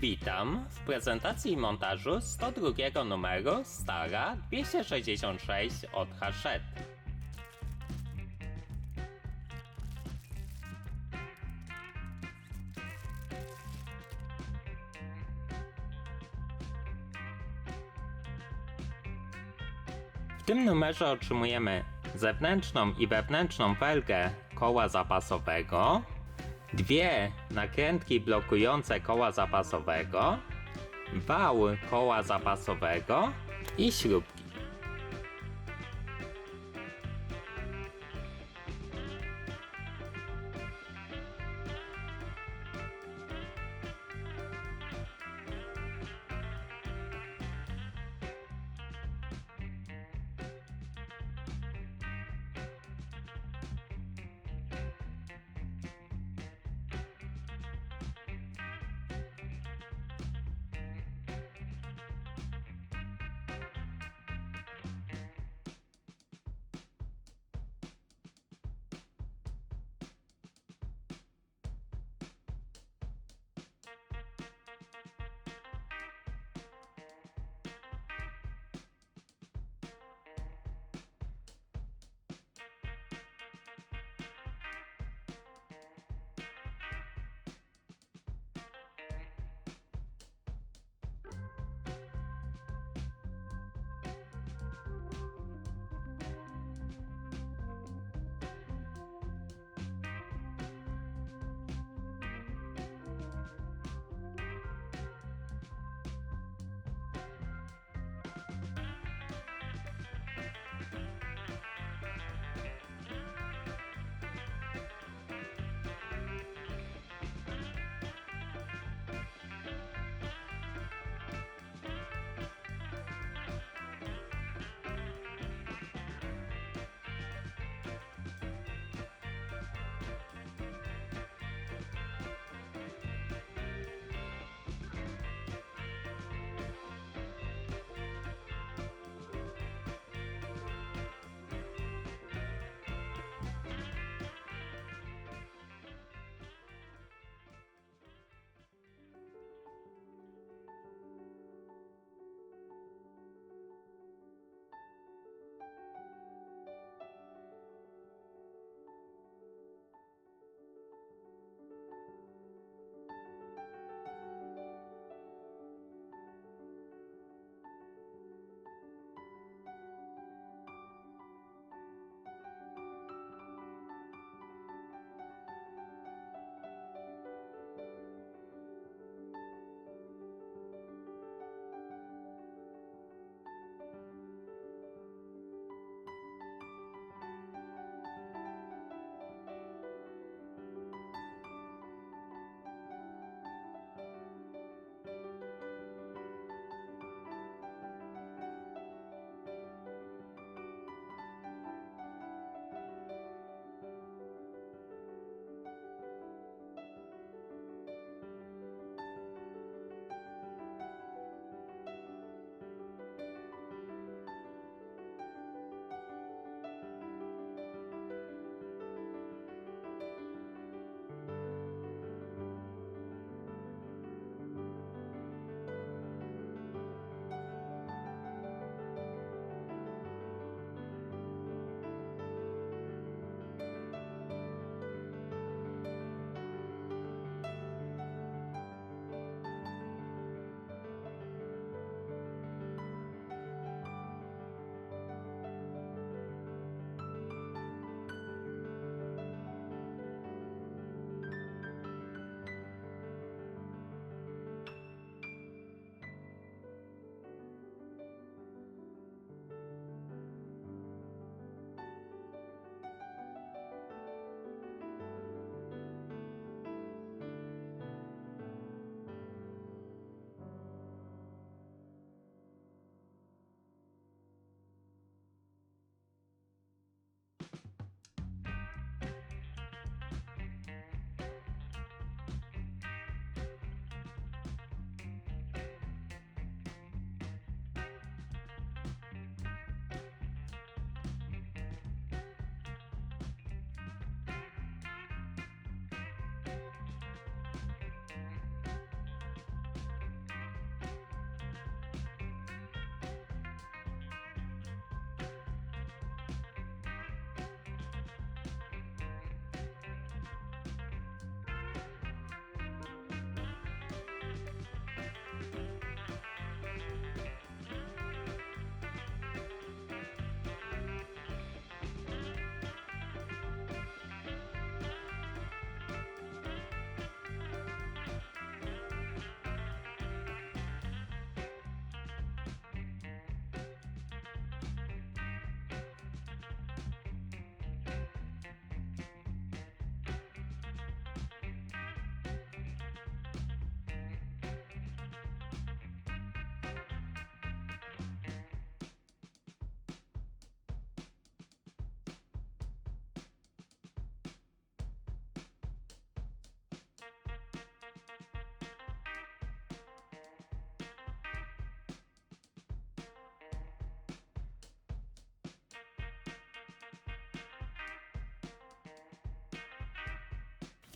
Witam w prezentacji i montażu 102 numeru Stara 266 od Hachette. W tym numerze otrzymujemy zewnętrzną i wewnętrzną felgę koła zapasowego, dwie nakrętki blokujące koła zapasowego, wał koła zapasowego i śrubki.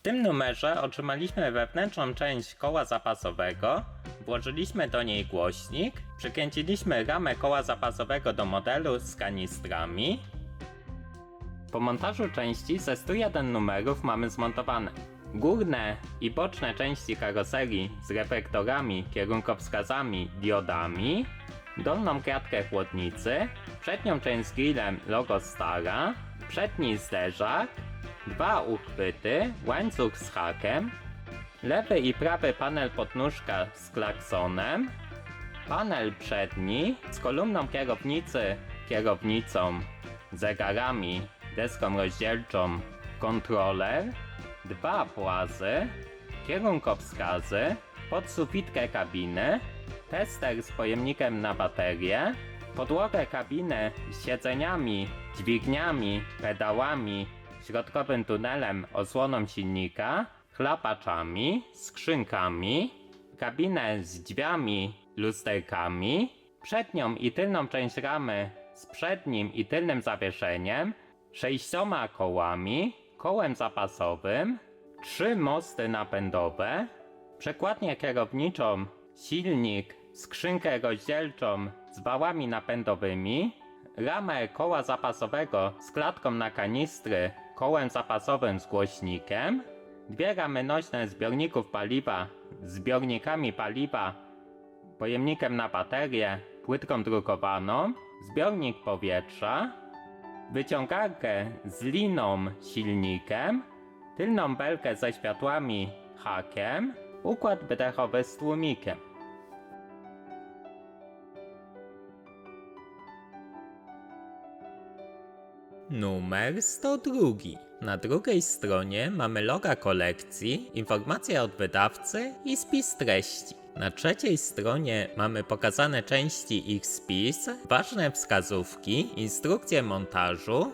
W tym numerze otrzymaliśmy wewnętrzną część koła zapasowego, włożyliśmy do niej głośnik, przykręciliśmy ramę koła zapasowego do modelu z kanistrami. Po montażu części ze 101 numerów mamy zmontowane górne i boczne części karoserii z reflektorami, kierunkowskazami, diodami, dolną kratkę chłodnicy, przednią część z grillem logo Stara, przedni zderzak, dwa uchwyty, łańcuch z hakiem, lewy i prawy panel podnóżka z klaksonem, panel przedni z kolumną kierownicy, kierownicą, zegarami, deską rozdzielczą, kontroler, dwa płazy, kierunkowskazy, podsufitkę kabiny, tester z pojemnikiem na baterię, podłogę kabiny z siedzeniami, dźwigniami, pedałami, środkowym tunelem, osłoną silnika, chlapaczami, skrzynkami, kabinę z drzwiami, lusterkami, przednią i tylną część ramy z przednim i tylnym zawieszeniem, sześcioma kołami, kołem zapasowym, trzy mosty napędowe, przekładnię kierowniczą, silnik, skrzynkę rozdzielczą z wałami napędowymi, ramę koła zapasowego z klatką na kanistry, kołem zapasowym z głośnikiem, dwie ramy nośne zbiorników paliwa z zbiornikami paliwa, pojemnikiem na baterię, płytką drukowaną, zbiornik powietrza, wyciągarkę z liną silnikiem, tylną belkę ze światłami hakiem, układ wydechowy z tłumikiem. Numer 102. Na drugiej stronie mamy loga kolekcji, informacje od wydawcy i spis treści. Na trzeciej stronie mamy pokazane części ich spis, ważne wskazówki, instrukcje montażu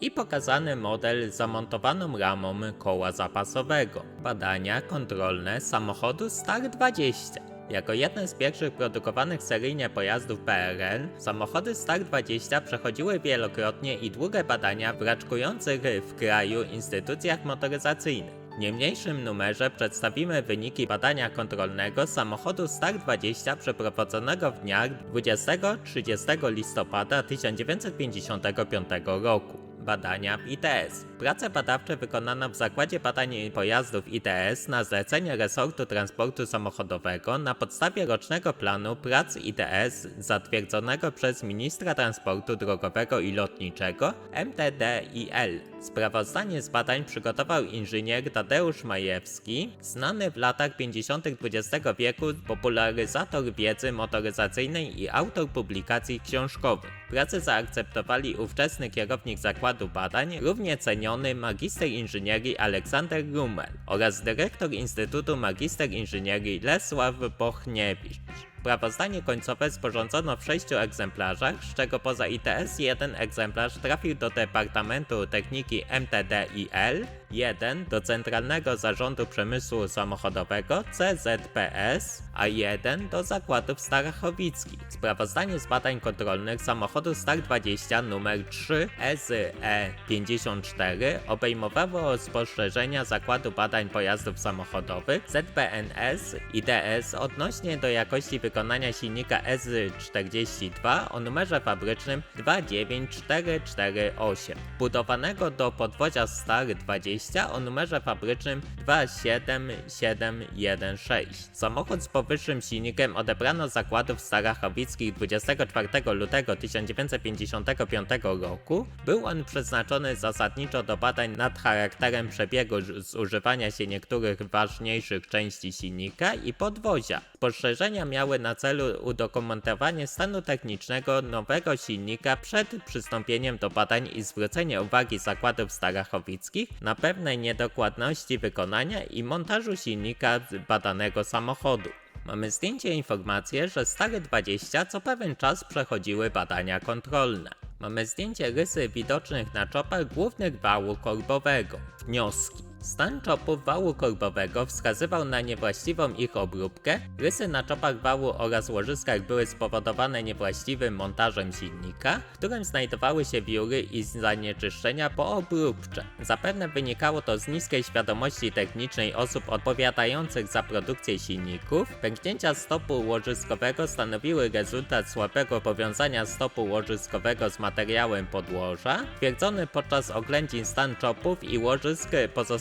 i pokazany model z zamontowaną ramą koła zapasowego. Badania kontrolne samochodu Star 20. Jako jedne z pierwszych produkowanych seryjnie pojazdów PRL, samochody Star 20 przechodziły wielokrotnie i długie badania w raczkujących w kraju instytucjach motoryzacyjnych. W niemniejszym numerze przedstawimy wyniki badania kontrolnego samochodu Star 20 przeprowadzonego w dniach 20-30 listopada 1955 roku badania ITS. Prace badawcze wykonano w Zakładzie Badań Pojazdów ITS na zlecenie resortu transportu samochodowego na podstawie rocznego planu prac ITS zatwierdzonego przez ministra transportu drogowego i lotniczego MTDIL. Sprawozdanie z badań przygotował inżynier Tadeusz Majewski, znany w latach 50. XX wieku popularyzator wiedzy motoryzacyjnej i autor publikacji książkowych. Pracę zaakceptowali ówczesny kierownik zakładu badań, równie ceniony magister inżynierii Aleksander Rummel oraz dyrektor Instytutu Magister Inżynierii Lesław Bochniewicz. Sprawozdanie końcowe sporządzono w sześciu egzemplarzach, z czego poza ITS jeden egzemplarz trafił do Departamentu Techniki MTDIL, jeden do Centralnego Zarządu Przemysłu Samochodowego CZPS, a jeden do zakładów Starachowickich. Sprawozdanie z badań kontrolnych samochodu Star 20 numer 3 E SE54 obejmowało spostrzeżenia Zakładu Badań Pojazdów Samochodowych ZPNS ITS odnośnie do jakości wykonania silnika EZ42 o numerze fabrycznym 29448, budowanego do podwozia Star 20 o numerze fabrycznym 27716. Samochód z powyższym silnikiem odebrano z zakładów starachowickich 24 lutego 1955 roku. Był on przeznaczony zasadniczo do badań nad charakterem przebiegu zużywania się niektórych ważniejszych części silnika i podwozia. Spostrzeżenia miały na celu udokumentowanie stanu technicznego nowego silnika przed przystąpieniem do badań i zwrócenie uwagi zakładów starachowickich na pewne niedokładności wykonania i montażu silnika badanego samochodu. Mamy zdjęcie informację, że stare 20 co pewien czas przechodziły badania kontrolne. Mamy zdjęcie rysy widocznych na czopach głównych wału korbowego. Wnioski. Stan czopów wału korbowego wskazywał na niewłaściwą ich obróbkę, rysy na czopach wału oraz łożyskach były spowodowane niewłaściwym montażem silnika, w którym znajdowały się wióry i zanieczyszczenia poobróbcze. Zapewne wynikało to z niskiej świadomości technicznej osób odpowiadających za produkcję silników. Pęknięcia stopu łożyskowego stanowiły rezultat słabego powiązania stopu łożyskowego z materiałem podłoża. Twierdzono podczas oględzin stan czopów i łożysk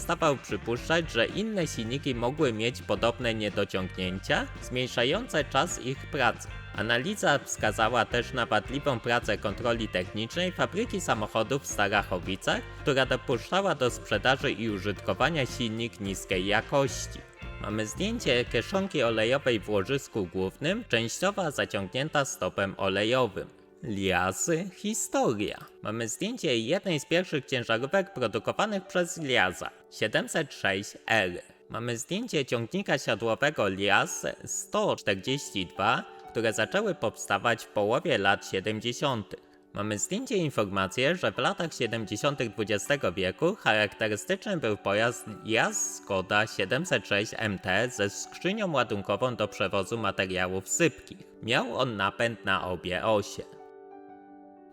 pozostawał przypuszczać, że inne silniki mogły mieć podobne niedociągnięcia, zmniejszające czas ich pracy. Analiza wskazała też na wadliwą pracę kontroli technicznej fabryki samochodów w Starachowicach, która dopuszczała do sprzedaży i użytkowania silnik niskiej jakości. Mamy zdjęcie kieszonki olejowej w łożysku głównym, częściowa zaciągnięta stopem olejowym. Liazy Historia. Mamy zdjęcie jednej z pierwszych ciężarówek produkowanych przez Liaza 706R. Mamy zdjęcie ciągnika siodłowego Liaz 142, które zaczęły powstawać w połowie lat 70. Mamy zdjęcie informację, że w latach 70. XX wieku charakterystyczny był pojazd Liaz Skoda 706 MT ze skrzynią ładunkową do przewozu materiałów sypkich. Miał on napęd na obie osie.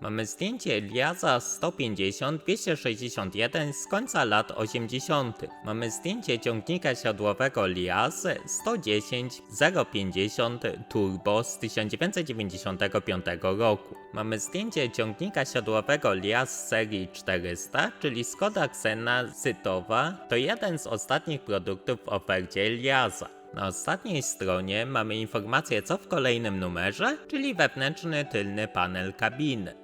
Mamy zdjęcie Liaza 150-261 z końca lat 80. Mamy zdjęcie ciągnika siodłowego Liaz 110-050 Turbo z 1995 roku. Mamy zdjęcie ciągnika siodłowego Liaz serii 400, czyli Skoda Xena Zytowa. To jeden z ostatnich produktów w ofercie Liaza. Na ostatniej stronie mamy informację co w kolejnym numerze, czyli wewnętrzny tylny panel kabiny.